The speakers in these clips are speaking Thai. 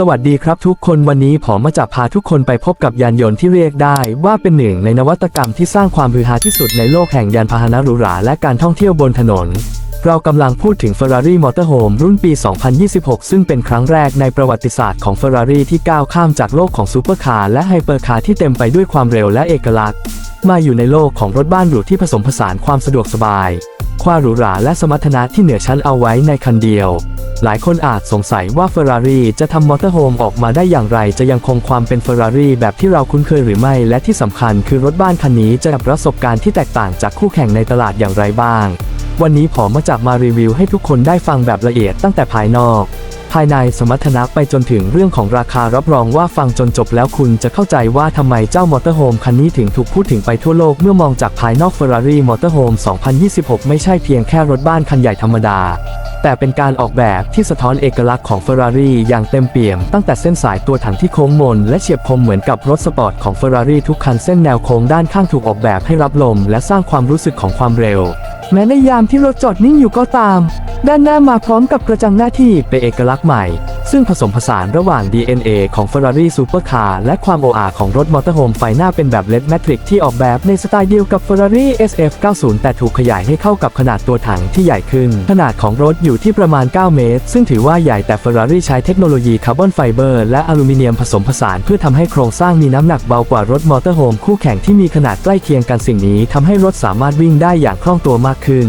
สวัสดีครับทุกคนวันนี้ผมมาจะพาทุกคนไปพบกับยานยนต์ที่เรียกได้ ว่าเป็นหนึ่งในนวัตกรรมที่สร้างความฮือฮาที่สุดในโลกแห่งยานพาหนะหรูหราและการท่องเที่ยวบนถนน เรากำลังพูดถึง Ferrari Motorhome รุ่นปี 2026 ซึ่งเป็นครั้งแรกในประวัติศาสตร์ของ Ferrari ที่ก้าวข้ามจากโลกของซูเปอร์คาร์และไฮเปอร์คาร์ที่เต็มไปด้วยความเร็วและเอกลักษณ์ มาอยู่ในโลกของรถบ้านหรูที่ผสมผสานความสะดวกสบาย ความหรูหราและสมรรถนะที่เหนือชั้นเอาไว้ในคันเดียว หลายคนอาจสงสัยว่า Ferrari จะทำมอเตอร์โฮมออกมาได้อย่างไร จะยังคงความเป็น Ferrari แบบที่เราคุ้นเคยหรือไม่ และที่สำคัญคือรถบ้านคันนี้จะกับประสบการณ์ที่แตกต่างจากคู่แข่งในตลาดอย่างไรบ้าง วันนี้ผมมาจับมารีวิวให้ทุกคนได้ฟังแบบละเอียดตั้งแต่ภายนอก ภายในสมรรถนะไปจนถึงเรื่องของราคารับรองว่าฟังจนจบแล้วคุณจะเข้าใจว่าทำไมเจ้ามอเตอร์โฮมคันนี้ถึงถูกพูดถึงไปทั่วโลกเมื่อมองจากภายนอก Ferrari Motorhome 2026 ไม่ใช่เพียงแค่รถบ้านคันใหญ่ธรรมดา แต่เป็นการออกแบบที่สะท้อนเอกลักษณ์ของ Ferrari อย่างเต็มเปี่ยม ตั้งแต่เส้นสายตัวถังที่โค้งมน และเฉียบคมเหมือนกับรถสปอร์ตของ Ferrari ทุกคันเส้นแนวโค้งด้านข้างถูกออกแบบให้รับลม และสร้างความรู้สึกของความเร็ว แม้ในยามที่รถจอดนิ่งอยู่ก็ตาม ด้านหน้ามาพร้อมกับกระจังหน้าที่เป็นเอกลักษณ์ใหม่ ซึ่งผสมผสานระหว่าง DNA ของ Ferrari Supercar และความโออาของรถมอเตอร์โฮมไฟหน้าเป็นแบบ LED Matrix ที่ออกแบบในสไตล์เดียวกับ Ferrari SF90 แต่ถูกขยายให้เข้ากับขนาดตัวถังที่ใหญ่ขึ้น ขนาดของรถอยู่ที่ประมาณ 9 เมตร ซึ่งถือว่าใหญ่แต่ Ferrari ใช้เทคโนโลยีคาร์บอนไฟเบอร์และอลูมิเนียมผสมผสานเพื่อทำให้โครงสร้างมีน้ำหนักเบากว่ารถมอเตอร์โฮมคู่แข่งที่มีขนาดใกล้เคียงกันสิ่งนี้ทำให้รถสามารถวิ่งได้อย่างคล่องตัวมากขึ้น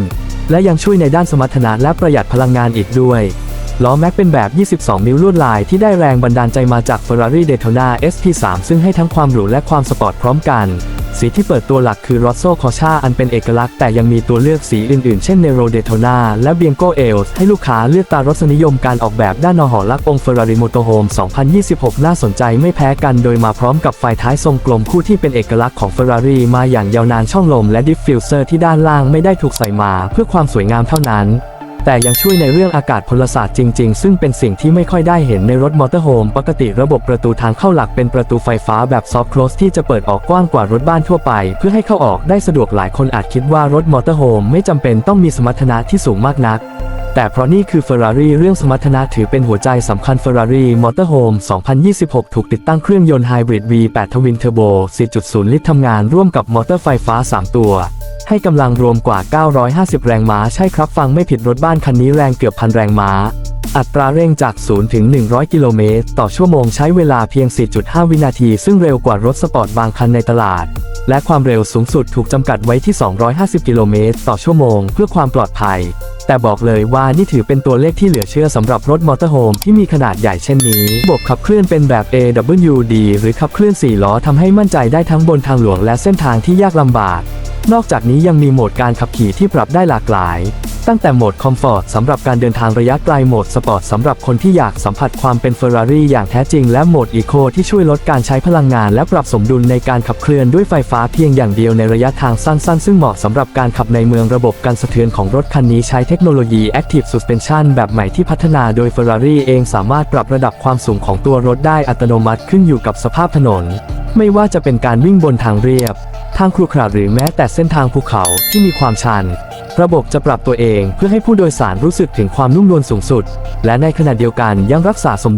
และยังช่วยในด้านสมรรถนะและประหยัดพลังงานอีกด้วย ล้อแม็กเป็นแบบ 22 นิ้วลวดลายที่ได้แรงบันดาลใจมาจาก Ferrari Daytona SP3 ซึ่งให้ทั้งความหรูและความสปอร์ตพร้อมกัน สีที่เปิดตัวหลักคือ Rosso Corsa อันเป็นเอกลักษณ์แต่ยังมีตัวเลือกสีอื่นๆ เช่น Nero Daytona และ Bianco Els ให้ลูกค้าเลือกตามรสนิยมการออกแบบด้านนอหอลักองค์ Ferrari Motorhome 2026 น่าสนใจไม่แพ้กันโดยมาพร้อมกับไฟท้ายทรงกลมคู่ที่เป็นเอกลักษณ์ของ Ferrari มาอย่างยาวนานช่องลมและดิฟฟิวเซอร์ที่ด้านล่างไม่ได้ถูกใส่มาเพื่อความสวยงามเท่านั้น แต่ยังช่วยในเรื่องอากาศพลศาสตร์จริง ๆ ซึ่งเป็นสิ่งที่ไม่ค่อยได้เห็นในรถมอเตอร์โฮมปกติระบบประตูทางเข้าหลักเป็นประตูไฟฟ้าแบบซอฟต์คลอสที่จะเปิดออกกว้างกว่ารถบ้านทั่วไป เพื่อให้เข้าออกได้สะดวกหลายคนอาจคิดว่ารถมอเตอร์โฮมไม่จำเป็นต้องมีสมรรถนะที่สูงมากนักแต่เพราะนี่คือ Ferrari เรื่องสมรรถนะถือเป็นหัวใจสำคัญ Ferrari Motorhome 2026 ถูกติดตั้งเครื่องยนต์ไฮบริด V8 ทวินเทอร์โบ4.0 ลิตรทำงานร่วมกับมอเตอร์ไฟฟ้า 3 ตัว ให้กำลังรวมกว่า 950 แรงม้าใช่ครับฟังไม่ผิดรถบ้านคันนี้แรงเกือบพันแรงม้า อัตราเร่งจาก 0 ถึง 100 กิโลเมตร ต่อชั่วโมงใช้เวลาเพียง 4.5 วินาที ซึ่งเร็วกว่ารถสปอร์ตบางคันในตลาด และความเร็วสูงสุดถูกจำกัดไว้ที่ 250 กิโลเมตร ต่อชั่วโมง เพื่อความปลอดภัย แต่บอกเลยว่านี่ถือเป็นตัวเลขที่เหลือเชื่อสำหรับรถมอเตอร์โฮมที่มีขนาดใหญ่เช่นนี้ระบบขับเคลื่อนเป็นแบบ AWD หรือขับเคลื่อน4ล้อทำให้มั่นใจได้ทั้งบนทางหลวงและเส้นทางที่ยากลำบาก นอกจากนี้ยังมีโหมดการขับขี่ที่ปรับได้หลากหลาย ตั้งแต่โหมดคอมฟอร์ตสำหรับการเดินทางระยะไกลโหมดสปอร์ตสำหรับคนที่อยากสัมผัสความเป็นเฟอร์รารี่อย่างแท้จริง และโหมดอีโคที่ช่วยลดการใช้พลังงาน และปรับสมดุลในการขับเคลื่อนด้วยไฟฟ้าเพียงอย่างเดียวในระยะทางสั้นๆ ซึ่งเหมาะสำหรับการขับในเมืองระบบการสะเทือนของรถคันนี้ใช้เทคโนโลยี Active Suspension แบบใหม่ที่พัฒนาโดย Ferrari เองสามารถปรับระดับความสูงของตัวรถได้อัตโนมัติขึ้นอยู่กับสภาพถนน ไม่ว่าจะเป็นการวิ่งบนทางเรียบ ทางครุขระหรือแม้แต่เส้นทางภูเขาที่มีความชัน ระบบจะปรับตัวเองเพื่อให้ผู้โดยสารรู้สึกถึงความนุ่มนวลสูงสุด และในขณะเดียวกันยังรักษาสมดุล